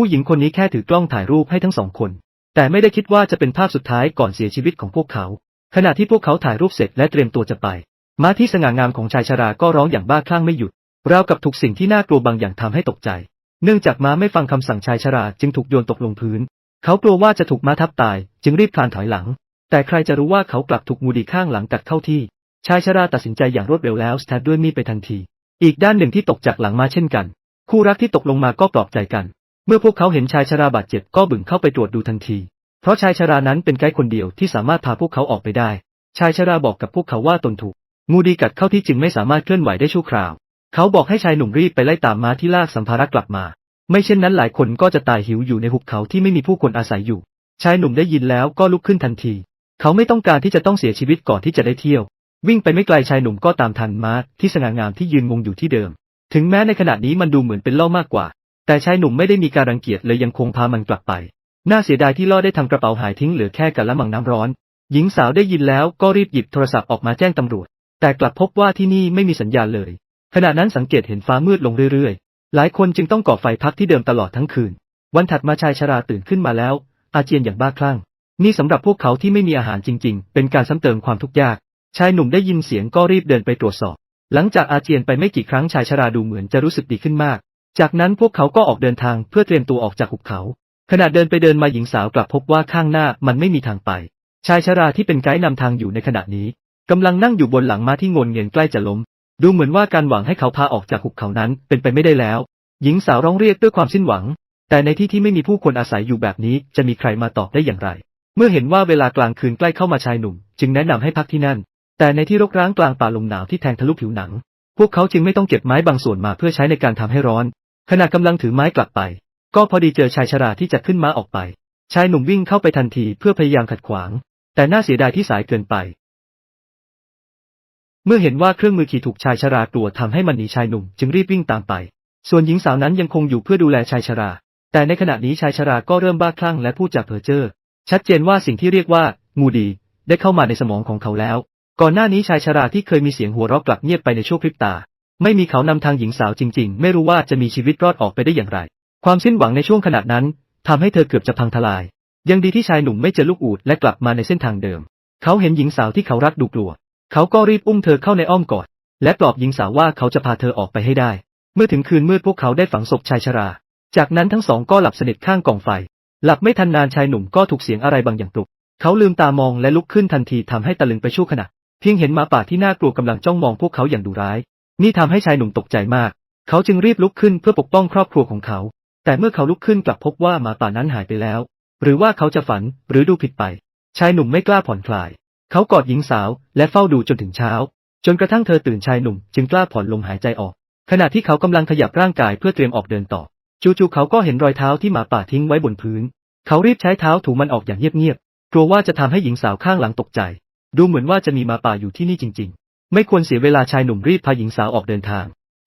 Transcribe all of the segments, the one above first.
ผู้หญิงคนนี้แค่ถือกล้องถ่ายรูปให้ทั้งสองคน แต่ไม่ได้คิดว่าจะเป็นภาพสุดท้ายก่อนเสียชีวิตของพวกเขา ขณะที่พวกเขาถ่ายรูปเสร็จและเตรียมตัวจะไป ม้าที่สง่างามของชายชราก็ร้องอย่างบ้าคลั่งไม่หยุด ราวกับถูกสิ่งที่น่ากลัวบางอย่างทำให้ตกใจ เนื่องจากม้าไม่ฟังคำสั่งชายชราจึงถูกโยนตกลงพื้น เขากลัวว่าจะถูกม้าทับตาย จึงรีบคลานถอยหลัง แต่ใครจะรู้ว่าเขากลับถูกงูดีข้างหลังกัดเข้าที่ ชายชราตัดสินใจอย่างรวดเร็วแล้วสแตทด้วยมีดไปทันที อีกด้านหนึ่งที่ตกจากหลังม้าเช่นกัน คู่รักที่ตกลงมาก็ปลอบใจกัน เมื่อพวกเขาเห็นชายชราบาดเจ็บก็บึ่งเข้าไปตรวจดูทันที เพราะชายชรานั้นเป็นไกด์คนเดียวที่สามารถพาพวกเขาออกไปได้ ชายชราบอกกับพวกเขาว่าตนถูก งูดีกัดเข้าที่จึงไม่สามารถเคลื่อนไหวได้ชั่วคราว เขาบอกให้ชายหนุ่มรีบไปไล่ตามม้าที่ลากสัมภาระกลับมา ไม่เช่นนั้นหลายคนก็จะตายหิวอยู่ในหุบเขาที่ไม่มีผู้คนอาศัยอยู่ ชายหนุ่มได้ยินแล้วก็ลุกขึ้นทันที เขาไม่ต้องการที่จะต้องเสียชีวิตก่อนที่จะได้เที่ยว วิ่งไปไม่ไกลชายหนุ่มก็ตามทันม้าที่สง่างามที่ยืนงงอยู่ที่เดิม ถึงแม้ในขณะนี้มันดูเหมือนเป็นเล่ามากกว่า แต่ชายหนุ่มไม่ได้มีการรังเกียจเลยยังคงพามันกลับไป น่าเสียดายที่ล่อได้ทำกระเป๋าหายทิ้งเหลือแค่กะละมังน้ำร้อน หญิงสาวได้ยินแล้วก็รีบหยิบโทรศัพท์ออกมาแจ้งตำรวจ แต่กลับพบว่าที่นี่ไม่มีสัญญาณเลย ขณะนั้นสังเกตเห็นฟ้ามืดลงเรื่อยๆ หลายคนจึงต้องก่อไฟพักที่เดิมตลอดทั้งคืน วันถัดมาชายชราตื่นขึ้นมาแล้ว อาเจียนอย่างบ้าคลั่ง นี่สำหรับพวกเขาที่ไม่มีอาหารจริง ๆ เป็นการซ้ำเติมความทุกข์ยาก ชายหนุ่มได้ยินเสียงก็รีบเดินไปตรวจสอบ หลังจากอาเจียนไปไม่กี่ครั้งชายชราดูเหมือนจะรู้สึกดีขึ้นมาก จากนั้นพวกเขาก็ออกเดินทางเพื่อเตรียมตัวออกจากหุบเขา ขณะเดินไปเดินมาหญิงสาวกลับพบว่าข้างหน้ามันไม่มีทางไป ชายชราที่เป็นไกด์นำทางอยู่ในขณะนี้กำลังนั่งอยู่บนหลังม้าที่งนเงียนใกล้จะล้ม ดูเหมือนว่าการหวังให้เขาพาออกจากหุบเขานั้นเป็นไปไม่ได้แล้ว หญิงสาวร้องเรียกด้วยความสิ้นหวัง แต่ในที่ที่ไม่มีผู้คนอาศัยอยู่แบบนี้จะมีใครมาตอบได้อย่างไร เมื่อเห็นว่าเวลากลางคืนใกล้เข้ามาชายหนุ่ม จึงแนะนำให้พักที่นั่น แต่ในที่รกร้างกลางป่าลมหนาวที่แทงทะลุผิวหนัง พวกเขาจึงไม่ต้องเก็บไม้บางส่วนมาเพื่อใช้ในการทำให้ร้อน ขณะกำลังถือไม้กลับไป ก็พอดีเจอชายชราที่จะขึ้นม้าออกไป ชายหนุ่มวิ่งเข้าไปทันทีเพื่อพยายามขัดขวาง แต่น่าเสียดายที่สายเกินไป เมื่อเห็นว่าเครื่องมือขี่ถูกชายชรากลัวทำให้มันหนีชายหนุ่มจึงรีบวิ่งตามไป ส่วนหญิงสาวนั้นยังคงอยู่เพื่อดูแลชายชรา แต่ในขณะนี้ชายชราก็เริ่มบ้าคลั่งและพูดจาเพ้อเจ้อชัดเจนว่าสิ่งที่เรียกว่างูดี ได้เข้ามาในสมองของเขาแล้ว ก่อนหน้านี้ชายชราที่เคยมีเสียงหัวเราะกลับเงียบไปในชั่วพริบตา ไม่มีเขานำทางหญิงสาวจริง ๆ ไม่รู้ว่าจะมีชีวิตรอดออกไปได้อย่างไร ความสิ้นหวังในช่วงขณะนั้นทำให้เธอเกือบจะพังทลาย ยังดีที่ชายหนุ่มไม่เจอลูกอูดและกลับมาในเส้นทางเดิม เขาเห็นหญิงสาวที่เขารักดูกลัว เขาก็รีบอุ้มเธอเข้าในอ้อมกอด และปลอบหญิงสาวว่าเขาจะพาเธอออกไปให้ได้ เมื่อถึงคืนมืดพวกเขาได้ฝังศพชายชรา จากนั้นทั้งสองก็หลับสนิทข้างกองไฟ หลับไม่ทันนานชายหนุ่มก็ถูกเสียงอะไรบางอย่างปลุก เขาลืมตามองและลุกขึ้นทันทีทำให้ตะลึงไปชั่วขณะ เพียงเห็นหมาป่าที่น่ากลัวกำลังจ้องมองพวกเขาอย่างดุร้าย นี่ทำให้ชายหนุ่มตกใจมาก เขาจึงรีบลุกขึ้นเพื่อปกป้องครอบครัวของเขา แต่เมื่อเขาลุกขึ้นกลับพบว่าหมาป่านั้นหายไปแล้ว หรือว่าเขาจะฝันหรือดูผิดไป ชายหนุ่มไม่กล้าผ่อนคลาย เขากอดหญิงสาวและเฝ้าดูจนถึงเช้า จนกระทั่งเธอตื่นชายหนุ่มจึงกล้าผ่อนลมหายใจออก ขณะที่เขากำลังขยับร่างกายเพื่อเตรียมออกเดินต่อ จู่ๆเขาก็เห็นรอยเท้าที่หมาป่าทิ้งไว้บนพื้น เขารีบใช้เท้าถูมันออกอย่างเงียบๆกลัวว่าจะทำให้หญิงสาวข้างหลังตกใจ ดูเหมือนว่าจะมีมาป่าอยู่ที่นี่จริง ๆ ไม่ควรเสียเวลาชายหนุ่มรีบพาหญิงสาวออกเดินทาง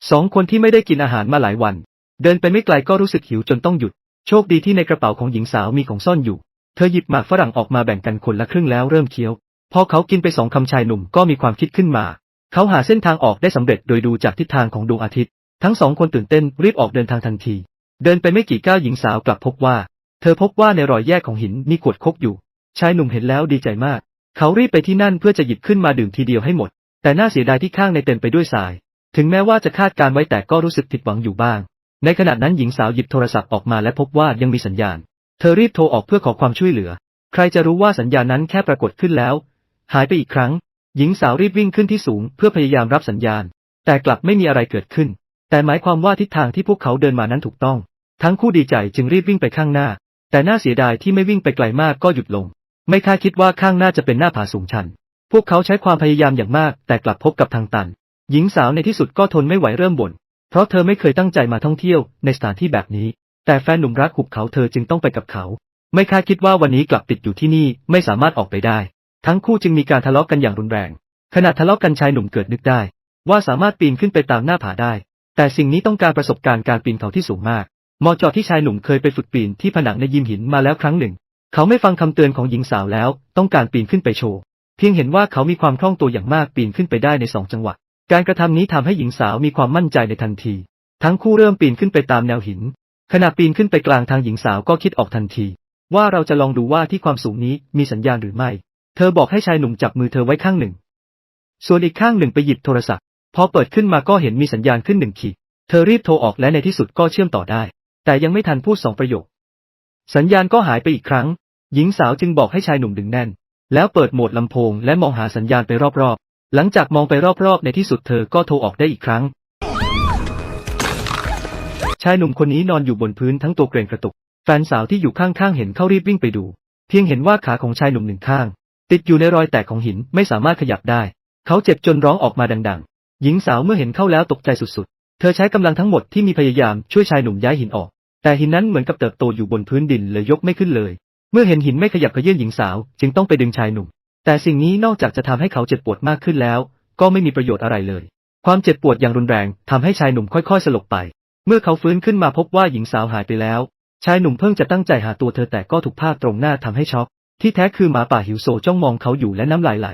สองคนที่ไม่ได้กินอาหารมาหลายวัน เดินไปไม่ไกลก็รู้สึกหิวจนต้องหยุด โชคดีที่ในกระเป๋าของหญิงสาวมีของซ่อนอยู่ เธอหยิบหมากฝรั่งออกมาแบ่งกันคนละครึ่งแล้วเริ่มเคี้ยว พอเขากินไปสองคำชายหนุ่มก็มีความคิดขึ้นมา เขาหาเส้นทางออกได้สำเร็จโดยดูจากทิศทางของดวงอาทิตย์ ทั้งสองคนตื่นเต้นรีบออกเดินทางทันที เดินไปไม่กี่ก้าวหญิงสาวกลับพบว่า เธอพบว่าในรอยแยกของหินมีขวดคกอยู่ ชายหนุ่มเห็นแล้วดีใจมาก เขารีบไปที่นั่นเพื่อจะหยิบขึ้นมาดื่มทีเดียวให้หมด แต่น่าเสียดายที่ข้างในเต็มไปด้วยทราย ถึงแม้ว่าจะคาดการไว้แต่ก็รู้สึกผิดหวังอยู่บ้าง ในขณะนั้นหญิงสาวหยิบโทรศัพท์ออกมาและพบว่ายังมีสัญญาณ เธอรีบโทรออกเพื่อขอความช่วยเหลือ ใครจะรู้ว่าสัญญาณนั้นแค่ปรากฏขึ้นแล้ว หายไปอีกครั้ง หญิงสาวรีบวิ่งขึ้นที่สูงเพื่อพยายามรับสัญญาณ แต่กลับไม่มีอะไรเกิดขึ้น แต่หมายความว่าทิศทางที่พวกเขาเดินมานั้นถูกต้อง ทั้งคู่ดีใจจึงรีบวิ่งไปข้างหน้า แต่น่าเสียดายที่ไม่วิ่งไปไกลมากก็หยุดลง ไม่คาดคิดว่าข้างหน้าจะเป็นหน้าผาสูงชัน พวกเขาใช้ความพยายามอย่างมาก แต่กลับพบกับทางตัน หญิงสาวในที่สุดก็ทนไม่ไหวเริ่มบ่น เพราะเธอไม่เคยตั้งใจมาท่องเที่ยวในสถานที่แบบนี้ แต่แฟนหนุ่มรักหุบเขาเธอจึงต้องไปกับเขา ไม่คาดคิดว่าวันนี้กลับติดอยู่ที่นี่ไม่สามารถออกไปได้ ทั้งคู่จึงมีการทะเลาะกันอย่างรุนแรง ขณะทะเลาะกันชายหนุ่มเกิดนึกได้ ว่าสามารถปีนขึ้นไปตามหน้าผาได้ แต่สิ่งนี้ต้องการประสบการณ์การปีนเขาที่สูงมากมาะเจาะที่ชายหนุ่มเคยไปฝึกปีนที่ผนังในยิมหินมาแล้วครั้งหนึ่ง เขาไม่ฟังคำเตือนของหญิงสาวแล้ว ต้องการปีนขึ้นไปโชว์ เพียงเห็นว่าเขามีความคล่องตัวอย่างมากปีนขึ้นไปได้ในสองจังหวะ การกระทำนี้ทำให้หญิงสาวมีความมั่นใจในทันที ทั้งคู่เริ่มปีนขึ้นไปตามแนวหิน ขณะปีนขึ้นไปกลางทางหญิงสาวก็คิดออกทันที ว่าเราจะลองดูว่าที่ความสูงนี้มีสัญญาณหรือไม่ เธอบอกให้ชายหนุ่มจับมือเธอไว้ข้างหนึ่ง ส่วนอีกข้างหนึ่งไปหยิบโทรศัพท์ พอเปิดขึ้นมาก็เห็นมีสัญญาณขึ้นหนึ่งขีด เธอรีบโทรออกและในที่สุดก็เชื่อมต่อได้ แต่ยังไม่ทันพูดสองประโยค สัญญาณก็หายไปอีกครั้ง หญิงสาวจึงบอกให้ชายหนุ่มดึงแน่น แล้วเปิดโหมดลำโพงและมองหาสัญญาณไปรอบๆ หลังจากมองไปรอบๆ ในที่สุดเธอก็โทรออกได้อีกครั้ง ชายหนุ่มคนนี้นอนอยู่บนพื้นทั้งตัวเกรงกระตุก แฟนสาวที่อยู่ข้างๆ เห็นเข้ารีบวิ่งไปดู เพียงเห็นว่าขาของชายหนุ่มหนึ่งข้าง ติดอยู่ในรอยแตกของหินไม่สามารถขยับได้ เขาเจ็บจนร้องออกมาดังๆ หญิงสาวเมื่อเห็นเข้าแล้วตกใจสุดๆ เธอใช้กำลังทั้งหมดที่มีพยายามช่วยชายหนุ่มย้ายหินออก แต่หินนั้นเหมือนกับเติบโตอยู่บนพื้นดินเลยยกไม่ขึ้นเลย เมื่อเห็นหินไม่ขยับเขยื่นหญิงสาว จึงต้องไปดึงชายหนุ่ม แต่สิ่งนี้นอกจากจะทำให้เขาเจ็บปวดมากขึ้นแล้ว ก็ไม่มีประโยชน์อะไรเลย ความเจ็บปวดอย่างรุนแรงทำให้ชายหนุ่มค่อยๆ สลบไป เมื่อเขาฟื้นขึ้นมาพบว่าหญิงสาวหายไปแล้ว ชายหนุ่มเพิ่งจะตั้งใจหาตัวเธอแต่ก็ถูกภาพตรงหน้าทำให้ช็อก ที่แท้คือหมาป่าหิวโซจ้องมองเขาอยู่และน้ำลายไหล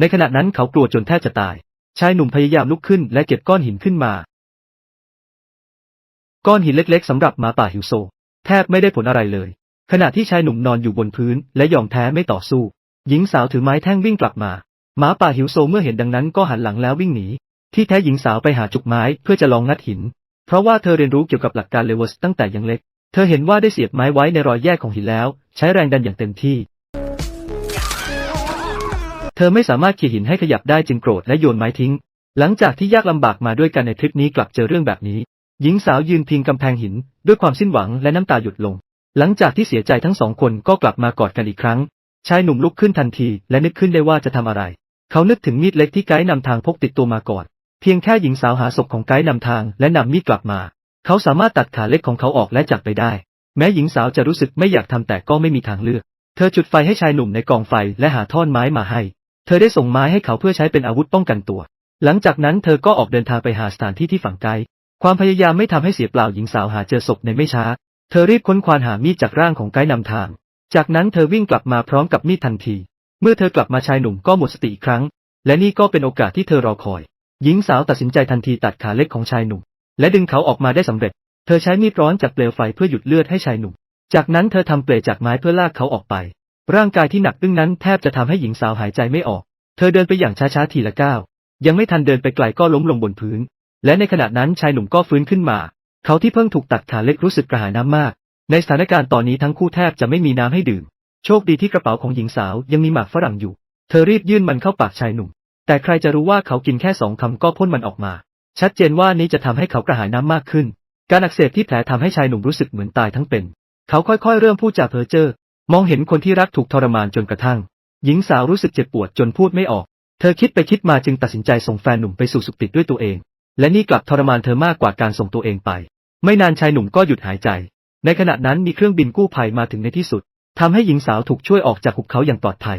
ในขณะนั้นเขากลัวจนแทบจะตาย ชายหนุ่มพยายามลุกขึ้นและเก็บก้อนหินขึ้นมา ก้อนหินเล็กๆสำหรับหมาป่าหิวโซ แทบไม่ได้ผลอะไรเลย ขณะที่ชายหนุ่มนอนอยู่บนพื้นและยอมแพ้ไม่ต่อสู้ หญิงสาวถือไม้แท่งวิ่งกลับมา หมาป่าหิวโซเมื่อเห็นดังนั้นก็หันหลังแล้ววิ่งหนี ที่แท้หญิงสาวไปหาจุกไม้เพื่อจะลองงัดหิน เพราะว่าเธอเรียนรู้เกี่ยวกับหลักการเลเวอร์สตั้งแต่ยังเล็ก เธอเห็นว่าได้เสียบไม้ไว้ในรอยแยกของหินแล้ว ใช้แรงดันอย่างเต็มที่ เธอไม่สามารถขี่หินให้ขยับได้จึงโกรธและโยนไม้ทิ้ง หลังจากที่ยากลำบากมาด้วยกันในทริปนี้กลับเจอเรื่องแบบนี้ หญิงสาวยืนพิงกำแพงหิน ด้วยความสิ้นหวังและน้ำตาหยุดลง หลังจากที่เสียใจทั้งสองคนก็กลับมากอดกันอีกครั้ง ชายหนุ่มลุกขึ้นทันทีและนึกขึ้นได้ว่าจะทำอะไร เขานึกถึงมีดเล็กที่ไกด์นำทางพกติดตัวมาก่อน เพียงแค่หญิงสาวหาศพของไกด์นำทางและนำมีดกลับมา เขาสามารถตัดขาเล็กของเขาออกและจับไปได้ แม้หญิงสาวจะรู้สึกไม่อยากทำแต่ก็ไม่มีทางเลือก เธอจุดไฟให้ชายหนุ่มในกองไฟและหาท่อนไม้มาให้ เธอได้ส่งไม้ให้เขาเพื่อใช้เป็นอาวุธป้องกันตัว หลังจากนั้นเธอก็ออกเดินทางไปหาสถานที่ที่ฝังไกด์ความพยายามไม่ทำให้เสียเปล่าหญิงสาวหาเจอศพในไม่ช้า เธอรีบค้นควานหามีดจากร่างของไกด์นำทาง จากนั้นเธอวิ่งกลับมาพร้อมกับมีดทันที เมื่อเธอกลับมาชายหนุ่มก็หมดสติอีกครั้ง และนี่ก็เป็นโอกาสที่เธอรอคอย หญิงสาวตัดสินใจทันทีตัดขาเล็กของชายหนุ่ม และดึงเขาออกมาได้สำเร็จ เธอใช้มีดร้อนจากเปลวไฟเพื่อหยุดเลือดให้ชายหนุ่ม จากนั้นเธอทำเปลจากไม้เพื่อลากเขาออกไป ร่างกายที่หนักอึ้งนั้นแทบจะทำให้หญิงสาวหายใจไม่ออก เธอเดินไปอย่างช้าๆทีละก้าว ยังไม่ทันเดินไปไกลก็ล้มลงบนพื้น และในขณะนั้นชายหนุ่มก็ฟื้นขึ้นมา เขาที่เพิ่งถูกตัดขาเล็กรู้สึกกระหายน้ำมาก ในสถานการณ์ตอนนี้ทั้งคู่แทบจะไม่มีน้ำให้ดื่ม โชคดีที่กระเป๋าของหญิงสาวยังมีหมากฝรั่งอยู่ เธอรีบยื่นมันเข้าปากชายหนุ่ม แต่ใครจะรู้ว่าเขากินแค่สองคำก็พ่นมันออกมา ชัดเจนว่านี้จะทำให้เขากระหายน้ำมากขึ้น การอักเสบที่แผลทำให้ชายหนุ่มรู้สึกเหมือนตายทั้งเป็น เขาค่อยๆ เริ่มพูดจาเพ้อเจ้อ มองเห็นคนที่รักถูกทรมานจนกระทั่ง หญิงสาวรู้สึกเจ็บปวดจนพูดไม่ออก เธอคิดไปคิดมาจึงตัดสินใจส่งแฟนหนุ่มไปสู่สุคติด้วยตัวเอง และนี่กลับทรมานเธอมากกว่าการส่งตัวเองไป ไม่นานชายหนุ่มก็หยุดหายใจ ในขณะนั้นมีเครื่องบินกู้ภัยมาถึงในที่สุดทำให้หญิงสาวถูกช่วยออกจากหุบเขาอย่างปลอดภัย